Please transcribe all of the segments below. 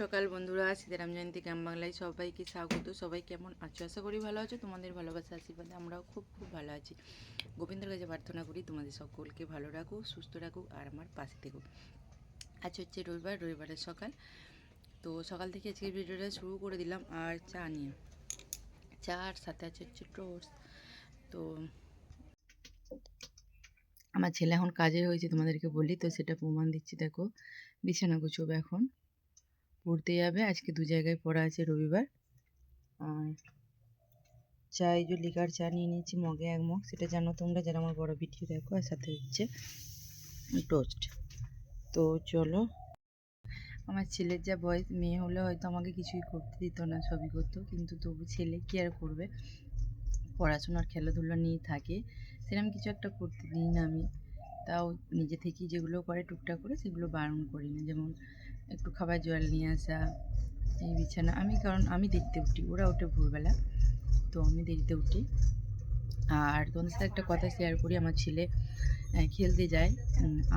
সকাল বন্ধুরা সীতারাম জয়ন্তী গ্রাম বাংলায় সবাইকে স্বাগত। সবাই কেমন আছো? আশা করি ভালো আছো। তোমাদের ভালোবাসা আশীর্বাদে আমরাও খুব খুব ভালো আছি। গোবিন্দের কাছে প্রার্থনা করি তোমাদের সকলকে ভালো রাখুক সুস্থ রাখুক আর আমার পাশে থেকুক আজ হচ্ছে রবিবার, রবিবারের সকাল। তো সকাল থেকে আজকের ভিডিওটা শুরু করে দিলাম আর চা নিয়ে। চা আর সাথে আছে হচ্ছে টোস্ট। তো আমার ছেলে এখন কাজে হয়েছে তোমাদেরকে বলি, তো সেটা প্রমাণ দিচ্ছি, দেখো। বিছানা গুছোবে এখন। পড়তে যাবে। আজকে দু জায়গায় পড়া আছে রবিবার। আর চা এই যে লিকার চা নিয়ে নিয়েছি, মগে এক মগ। সেটা জানো তোমরা, যারা আমার বড় ভিডিও দেখো, আর সাথে হচ্ছে টোস্ট। তো চলো। আমার ছেলের যা বয়স, মেয়ে হলে হয়তো আমাকে কিছুই করতে দিত না, সবই করতো। কিন্তু তবু ছেলে কি আর করবে? পড়াশোনার খেলাধুলা নিয়ে থাকে। সেরকম কিছু একটা করতে দিই না আমি। তাও নিজে থেকেই যেগুলো করে টুকটাক করে, সেগুলো বারণ করি না। যেমন একটু খাবার জল নিয়ে আসা, এই বিছানা। আমি কারণ আমি দেখতে উঠি, ওরা ওঠে ভোরবেলা, তো আমি দেখতে উঠি। আর তোমাদের সাথে একটা কথা শেয়ার করি, আমার ছেলে খেলতে যায়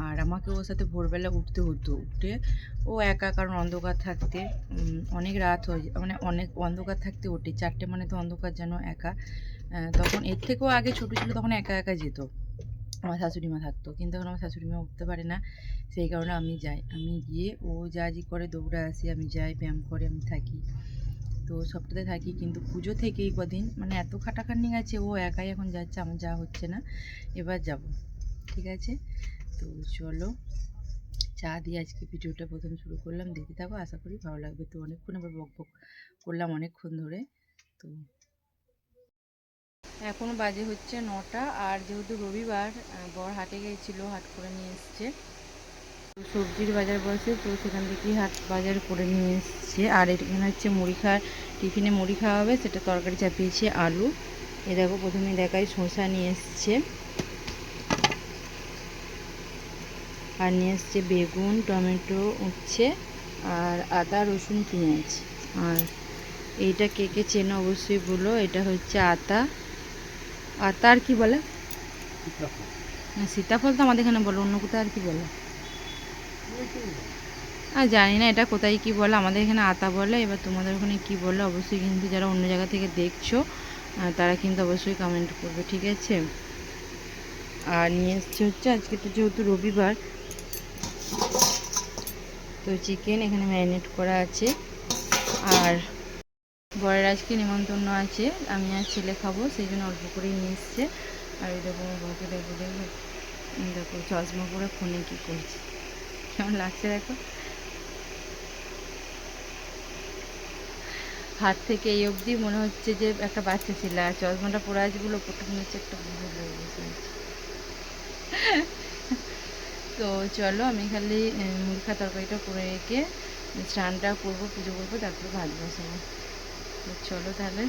আর আমাকে ওর সাথে ভোরবেলা উঠতে হতো। উঠে ও একা, কারণ অন্ধকার থাকতে অনেক রাত হয়ে মানে অনেক অন্ধকার থাকতে ওঠে। চারটে মানে তো অন্ধকার যেন একা। তখন এর থেকেও আগে ছোটো ছিল, তখন একা একা যেত। আমার শাশুড়ি মা থাকতো, কিন্তু এখন আমার শাশুড়ি মা উঠতে পারে না। সেই কারণে আমি যাই, আমি গিয়ে ও যা জি করে দৌড়ে আসি, আমি যাই, ব্যায়াম করে, আমি থাকি। তো সবটাতে থাকি, কিন্তু পুজো থেকেই কদিন মানে এত খাটাখাটনি গেছে, ও একাই এখন যাচ্ছে, আমার যা হচ্ছে না। এবার যাব, ঠিক আছে? তো চলো, চা দিয়ে আজকে ভিডিওটা প্রথম শুরু করলাম। দেখতে থাকো, আশা করি ভালো লাগবে। তো অনেকক্ষণ আবার বক বক করলাম অনেকক্ষণ ধরে। তো এখন বাজে হচ্ছে নটা, আর যেহেতু রবিবার বর হাটে গিয়েছিল হাট করে নিয়ে এসছে। সবজির বাজার বসে তো সেখান থেকেই হাট বাজার করে নিয়ে এসছে। আর এখানে হচ্ছে মুড়ি খাওয়ার, টিফিনে মুড়ি খাওয়া হবে, সেটা তরকারি চাপিয়েছে আলু। এ দেখো, প্রথমে দেখাই শসা নিয়ে এসছে। আর নিয়ে এসছে বেগুন, টমেটো উচ্ছে আর আদা, রসুন, পেঁয়াজ। আর এইটা কে কে চেনো অবশ্যই বলো, এটা হচ্ছে আতা। আতা আর কি বলে? সীতাফল। তো আমাদের এখানে বলে অন্য কোথায় আর কি বলে? আর জানি না এটা কোথায় কি বলে আমাদের এখানে আতা বলে এবার তোমাদের ওখানে কি বলে অবশ্যই কিন্তু যারা অন্য জায়গা থেকে দেখছ তারা কিন্তু অবশ্যই কমেন্ট করবে ঠিক আছে? আর নিয়ে এসছে হচ্ছে আজকে তো যেহেতু রবিবার তো চিকেন এখানে ম্যারিনেট করা আছে। আর বরের আজকে নিমন্ত্রণ আছে, আমি আর ছেলে খাব, সেই জন্য অল্প করেই নিয়ে এসছে। আর দেখো বউকে দেখো দেখো। দেখো, চশমা পরে ফোনে কী করছে। কেমন লাগছে দেখো? হাত থেকে এই অবধি মনে হচ্ছে যে একটা বাচ্চা ছিল, আর চশমাটা পরে ওপরটা মনে হচ্ছে একটা বুড়ো হয়ে আছে। তো চলো, আমি খালি মুরখা তরকারিটা করে রেখে, স্নানটা করব, পুজো করব, তারপরে ভাত বসাবো। চলো তাহলে।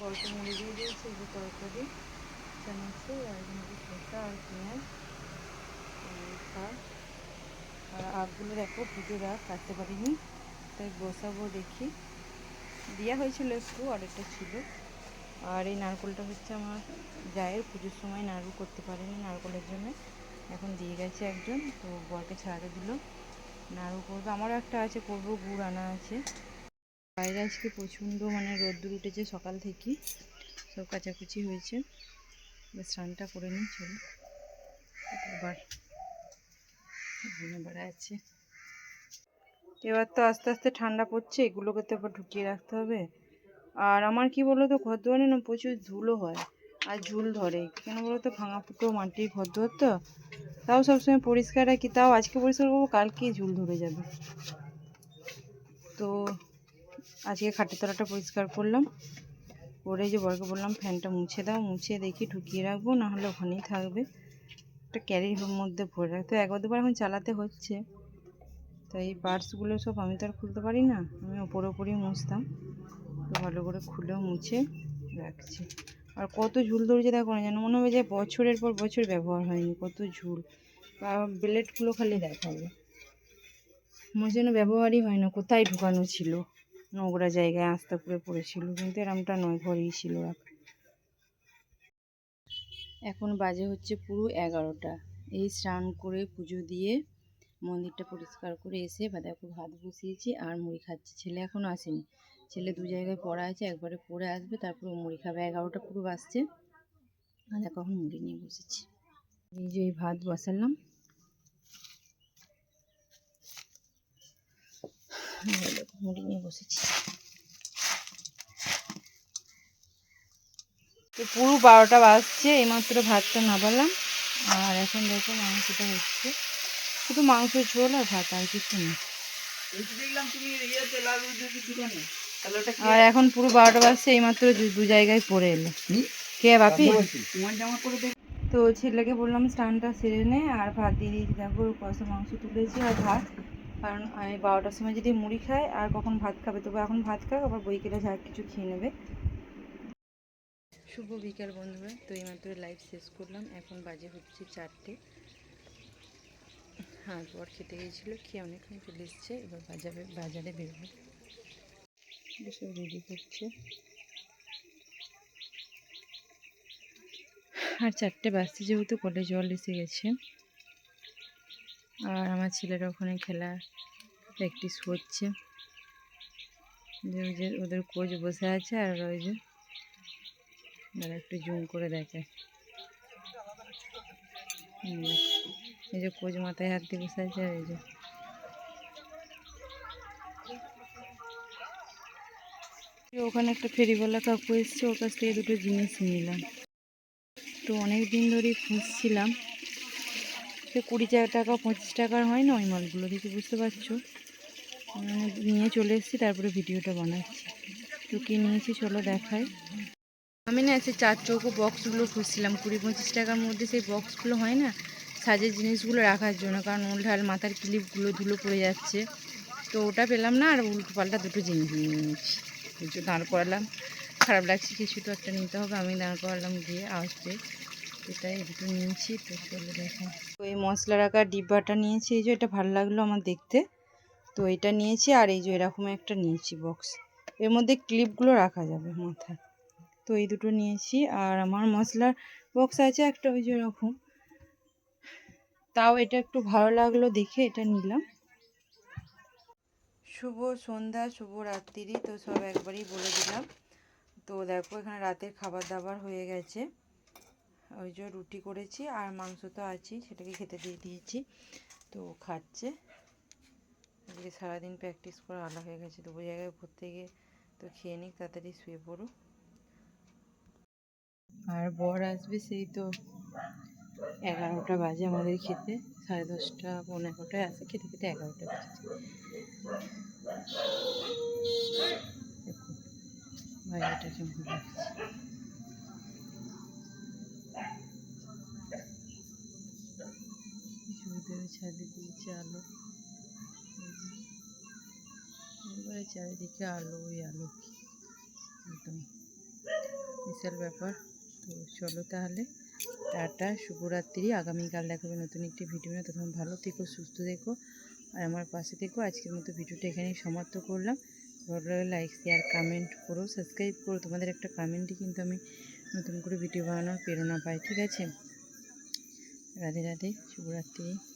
গল্প মুড়ি দিয়ে দিয়েছি যে তরকারি চানাচু আর এখানে শসা আর পেঁয়াজ খা আর আগগুলো দেখো পুজোর আগ কাটতে পারিনি, তাই বসাবো দেখি। দেওয়া হয়েছিল একটু একটা ছিল। আর এই নারকোলটা হচ্ছে আমার জায়ের, পুজোর সময় নাড়ু করতে পারেনি নারকোলের জন্য। এখন দিয়ে গেছে একজন, তো বরকে ছাড়াতে দিল। নাড়ু করব, আমারও একটা আছে, করব, গুড় আনা আছে। বাইরে আজকে প্রচণ্ড মানে রোদ্দুর উঠেছে সকাল থেকে সব কাচাকুচি হয়েছে। স্নানটা করে নিই, চলো। এবার এবার আছে। এবার তো আস্তে আস্তে ঠান্ডা পড়ছে, এগুলোকে তো এবার ঢুকিয়ে রাখতে হবে। আর আমার কি বলো তো ঘর দুয়ারে না প্রচুর ধুলো হয়, আর ঝুল ধরে। কেন বলো তো ভাঙা ফুটো মাটির ঘর দুয়ার তো। তাও সবসময় পরিষ্কার রাখি, তাও আজকে পরিষ্কার করব, কালকেই ঝুল ধরে যাবে। তো আজকে খাটের তলাটা পরিষ্কার করলাম। করে যে বরকে বললাম, ফ্যানটা মুছে দাও, মুছে দেখি ঢুকিয়ে রাখব, না হলে ওখানেই থাকবে। একটা ক্যারির মধ্যে ভরে রাখতে একবার দুবার এখন চালাতে হচ্ছে। তো এই পার্টসগুলো সব আমি তো আর খুলতে পারি না। আমি ওপরে ওপরেই মুছতাম। তো ভালো করে খুলে মুছে রাখছি। আর কত ঝুল ধরেছে দেখো না, যেন মনে হবে যে বছরের পর বছর ব্যবহার হয়নি। কত ঝুল। বা ব্লেডগুলো খালি দেখাবে। মনে যেন ব্যবহারই হয় না, কোথায় ঢুকানো ছিল? নোংরা জায়গায় আস্তে করে পড়েছিল, কিন্তু এরমটা নয়, ঘরেই ছিল এখন। বাজে হচ্ছে পুরো এগারোটা। এই স্নান করে পুজো দিয়ে মন্দিরটা পরিষ্কার করে এসে বা দেখো ভাত বসিয়েছি আর মুড়ি খাচ্ছি। ছেলে এখনও আসেনি। ছেলে দু জায়গায় পড়া আছে, একবারে পড়ে আসবে, তারপর মুড়ি খাবে। এগারোটা পুরো বাজছে। আর এখন মুড়ি নিয়ে বসেছি। এই যে ভাত বসালাম এই দেখো মুড়ি নিয়ে বসেছি। তো পুরো বারোটা বাজছে এইমাত্র ভাতটা নামালাম। আর এখন দেখো মাংসটা হচ্ছে। শুধু মাংস ঝোল আর ভাত আর কিছু নেই আর এখন পুরো বারোটা বাজছে এইমাত্র দু- দু জায়গায় পড়ে এলো। কে বাপি? তো ছেলেকে বললাম স্নানটা সেরে নে আর ভাত দিয়ে দিয়েছি। দেখো কষা মাংস তুলেছি আর ভাত। কারণ আমি বারোটার সময় যদি মুড়ি খায় আর কখন ভাত খাবে তবু এখন ভাত খাক আবার বইকেলে যা কিছু খেয়ে নেবে। শুভ বিকাল বন্ধুরা তো এইমাত্র লাইভ শেষ করলাম। এখন বাজে হচ্ছে চারটে। হ্যাঁ বর খেতে গিয়েছিল খেয়ে অনেকক্ষণ চলে এসছে এবার বাজারে বাজারে বেরোবে। সব রেডি করছে। আর চারটে বাজতে যেহেতু কলে জল এসে গেছে। আর আমার ছেলেরা ওখানে খেলা প্র্যাকটিস করছে। যে ওই যে ওদের কোচ বসে আছে আর ওই যে দাঁড়া একটু জুম করে দেখে এই যে কোচ মাথায় হাত দিয়ে বসে আছে আর যে। ওখানে একটা ফেরিওয়ালা কাকু এসছে, ওর কাছ থেকে দুটো জিনিস নিলাম। তো অনেক দিন ধরেই খুঁজছিলাম সে কুড়ি টাকা টাকা, পঁচিশ টাকার হয় না ওই মালগুলো দেখে বুঝতে পারছ? মানে নিয়ে চলে এসেছি, তারপরে ভিডিওটা বানাচ্ছি। তো কী নিয়েছি, চলো দেখাই। আমি না সেই চার চৌকো বক্সগুলো খুঁজছিলাম, কুড়ি পঁচিশ টাকার মধ্যে সেই বক্সগুলো হয় না, সাজের জিনিসগুলো রাখার জন্য, কারণ উল্টাল মাথার ক্লিপগুলো ধুলো পড়ে যাচ্ছে। তো ওটা পেলাম না, আর উল্টো পাল্টা দুটো জিনিস নিয়ে নিয়েছি। দাঁড় করালাম, খারাপ লাগছে, কিছু তো একটা নিতে হবে, আমি দাঁড় করালাম গিয়ে আসবে এটাই দুটো নিয়েছি, তো চলে দেখো। তো এই মশলা রাখার ডিব্বাটা নিয়েছি, এই যে এটা ভালো লাগল আমার দেখতে। তো এটা নিয়েছি আর এই যে এরকম একটা নিয়েছি বক্স এর মধ্যে ক্লিপগুলো রাখা যাবে মাথায়। তো এই দুটো নিয়েছি আর আমার মশলার বক্স আছে একটা ওই যে এরকম। তাও এটা একটু ভালো লাগল দেখে এটা নিলাম। শুভ সন্ধ্যা, শুভ রাত্রি, তো সব একবারই বলে দিলাম। তো দেখো এখানে রাতের খাবার দাবার হয়ে গেছে। ওই যে রুটি করেছি আর মাংস তো আছেই সেটাকে খেতে দিয়ে দিয়েছি। তো খাচ্ছে। আজকে সারাদিন প্র্যাকটিস করা আলাদা হয়ে গেছে ওই জায়গায় ঘুরতে গিয়ে তো খেয়ে নিক, তাড়াতাড়ি শুয়ে পড়ো আর বর আসবে সেই তো এগারোটা বাজে আমাদের খেতে, সাড়ে দশটা পনেরো এগারোটায় আসে, খেতে খেতে এগারোটা বাজে লাগছে দিয়েছে আলো। এবারে চারিদিকে আলো, ওই আলো একদম বিশাল ব্যাপার। তো চলো তাহলে, টাটা, শুভরাত্রি। আগামীকাল দেখাবে নতুন একটি ভিডিও নিয়ে। তখন ভালো থেকো, সুস্থ থেকো, আর আমার পাশে থেকো। আজকের মতো ভিডিওটা এখানেই সমাপ্ত করলাম। ভালো লাগলে লাইক শেয়ার কমেন্ট করো সাবস্ক্রাইব করো। তোমাদের একটা কমেন্টই কিন্তু আমি নতুন করে ভিডিও বানানোর প্রেরণা পাই। ঠিক আছে? রাধে রাধে, শুভরাত্রি।